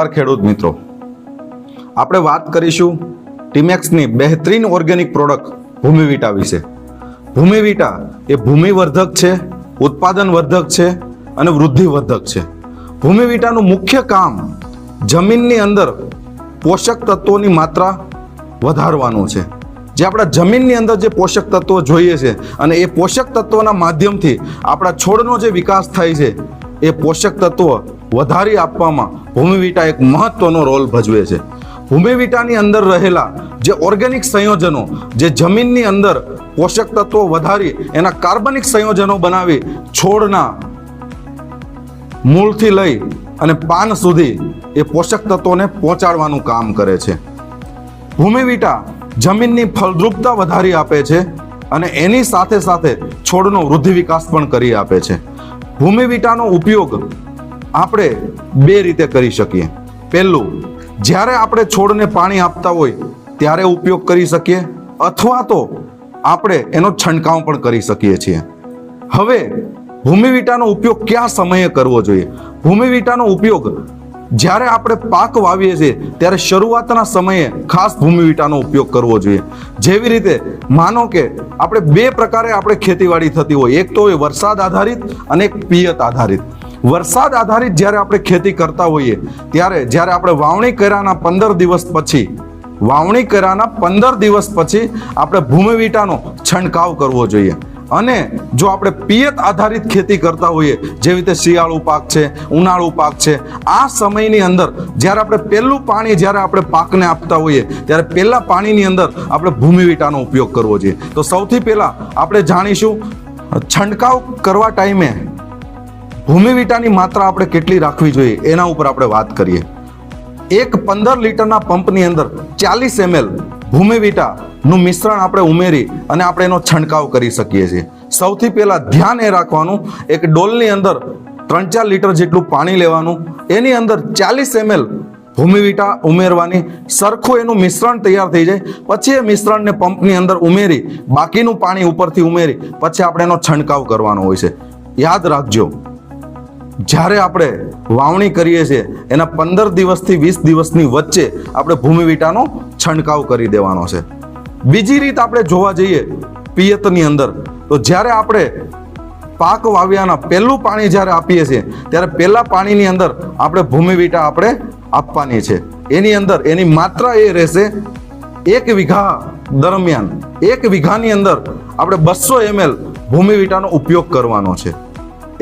ખેડૂત મિત્રો. આપણે વાત કરીશું ટીમેક્સની બહેતરીન ઓર્ગેનિક પ્રોડક્ટ ભૂમિવિટા વિશે. ભૂમિવિટા એ ભૂમિવર્ધક છે ઉત્પાદન વર્ધક છે અને વૃદ્ધિવર્ધક છે. ભૂમિવિટાનું મુખ્ય કામ જમીનની અંદર પોષક તત્વોની માત્રા વધારવાનું છે. જે આપણા જમીનની અંદર જે પોષક તત્વો જોઈએ છે અને એ પોષક તત્વોના માધ્યમથી આપણા છોડનો જે વિકાસ થાય છે, એ પોષક તત્વો વધારી આપવામાં ભૂમિવિટા એક મહત્વનો રોલ ભજવે છે. ભૂમિવિટાની અંદર રહેલા જે ઓર્ગેનિક સંયોજનો, જે જમીનની અંદર પોષક તત્વો વધારી એના કાર્બનિક સંયોજનો બનાવી છોડના મૂળથી લઈ અને પાન સુધી એ પોષક તત્વોને પહોંચાડવાનું કામ કરે છે. ભૂમિવિટા જમીનની ફળદ્રુપતા વધારી આપે છે અને એની સાથે સાથે છોડનો વૃદ્ધિ વિકાસ પણ કરી આપે છે. ભૂમિવિટાનો ઉપયોગ આપણે બે રીતે કરી શકીએ. પહેલું, જ્યારે આપણે છોડને પાણી આપતા હોય, ત્યારે ઉપયોગ કરી શકીએ, અથવા તો આપણે એનો છંટકાવ પણ કરી શકીએ છીએ. હવે ભૂમિવિટાનો ઉપયોગ કયા સમયે કરવો જોઈએ? ભૂમિવિટાનો ઉપયોગ જ્યારે આપણે પાક વાવીએ છીએ, ત્યારે શરૂઆતના સમયે ખાસ ભૂમિવિટાનો ઉપયોગ કરવો જોઈએ. જેવી રીતે, માનો કે આપણે બે પ્રકારે આપણે ખેતીવાડી થતી હોય, એક તો વરસાદ આધારિત અને એક પિયત આધારિત. વરસાદ આધારિત જ્યારે આપણે ખેતી કરતા હોઈએ, ત્યારે જ્યારે આપણે વાવણી કર્યાના પંદર દિવસ પછી, વાવણી કર્યાના પંદર દિવસ પછી આપણે ભૂમિવીટાનો છંટકાવ કરવો જોઈએ. અને જો આપણે પિયત આધારિત ખેતી કરતા હોઈએ, જેવી રીતે શિયાળુ પાક છે, ઉનાળુ પાક છે, આ સમયની અંદર જ્યારે આપણે પહેલું પાણી જ્યારે આપણે પાકને આપતા હોઈએ, ત્યારે પહેલાં પાણીની અંદર આપણે ભૂમિવીટાનો ઉપયોગ કરવો જોઈએ. તો સૌથી પહેલાં આપણે જાણીશું, છંટકાવ કરવા ટાઈમે ભૂમિવિટાની માત્રા આપણે કેટલી રાખવી જોઈએ એના ઉપર આપણે વાત કરીએ. એક પંદર લીટરના પંપની અંદર ચાલીસ એમએલ ભૂમિવિટાનું મિશ્રણ આપણે ઉમેરી અને આપણે એનો છંટકાવ કરી શકીએ છીએ. સૌથી પહેલા ધ્યાન એ રાખવાનું, એક ડોલની અંદર ત્રણ ચાર લીટર જેટલું પાણી લેવાનું, એની અંદર ચાલીસ એમએલ ભૂમિવિટા ઉમેરવાની, સરખું એનું મિશ્રણ તૈયાર થઈ જાય, પછી એ મિશ્રણને પંપની અંદર ઉમેરી, બાકીનું પાણી ઉપરથી ઉમેરી, પછી આપણે એનો છંટકાવ કરવાનો હોય છે. યાદ રાખજો. જ્યારે આપણે વાવણી કરીએ છીએ, એના પંદર દિવસથી વીસ દિવસની વચ્ચે આપણે ભૂમિવિટાનો છંટકાવ કરી દેવાનો છે. બીજી રીત આપણે જોવા જઈએ પિયતની અંદર, તો જ્યારે આપણે પાક વાવ્યાના પહેલું પાણી જ્યારે આપીએ છીએ, ત્યારે પહેલાં પાણીની અંદર આપણે ભૂમિવિટા આપણે આપવાની છે. એની અંદર, એની માત્રા એ રહેશે એક વીઘા દરમિયાન, એક વીઘાની અંદર આપણે બસો એમએલ ભૂમિવિટાનો ઉપયોગ કરવાનો છે.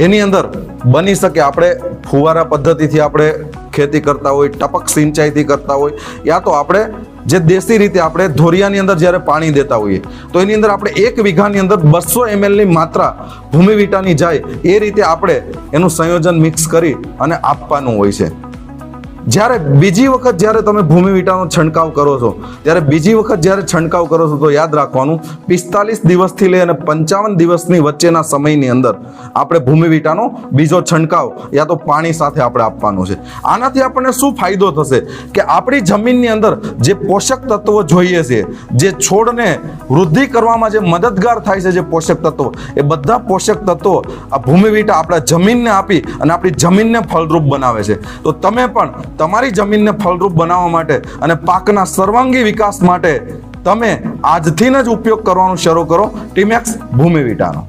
એની અંદર બની શકે. આપણે ફુવારા પદ્ધતિથી આપણે ખેતી કરતા હોય, ટપક સિંચાઈથી કરતા હોય, યા તો આપણે જે દેશી રીતે આપણે ધોરિયાની અંદર જ્યારે પાણી દેતા હોઈએ, તો એની અંદર આપણે એક વીઘાની અંદર બસો એમએલની માત્રા ભૂમિવિટાની જાય, એ રીતે આપણે એનું સંયોજન મિક્સ કરી અને આપવાનું હોય છે. જ્યારે બીજી વખત જ્યારે તમે ભૂમિવિટાનો છંટકાવ કરો છો, ત્યારે બીજી વખત જ્યારે છંટકાવ કરો છો, તો યાદ રાખવાનું, પિસ્તાલીસ દિવસથી લઈ અને પંચાવન દિવસની વચ્ચેના સમયની અંદર આપણે ભૂમિવિટાનો બીજો છંટકાવ યા તો પાણી સાથે આપણે આપવાનો છે. આનાથી આપણને શું ફાયદો થશે? કે આપણી જમીનની અંદર જે પોષક તત્વો જોઈએ છે, જે છોડને વૃદ્ધિ કરવામાં જે મદદગાર થાય છે જે પોષક તત્વો, એ બધા પોષક તત્વો આ ભૂમિવિટા આપણા જમીનને આપી અને આપણી જમીનને ફળદ્રુપ બનાવે છે. તો તમે પણ તમારી જમીનને ફળરૂપ બનાવવા માટે અને પાકના સર્વાંગી વિકાસ માટે તમે આજથી જ ઉપયોગ કરવાનું શરૂ કરો. ટીમેક્સ ભૂમિવિટાનો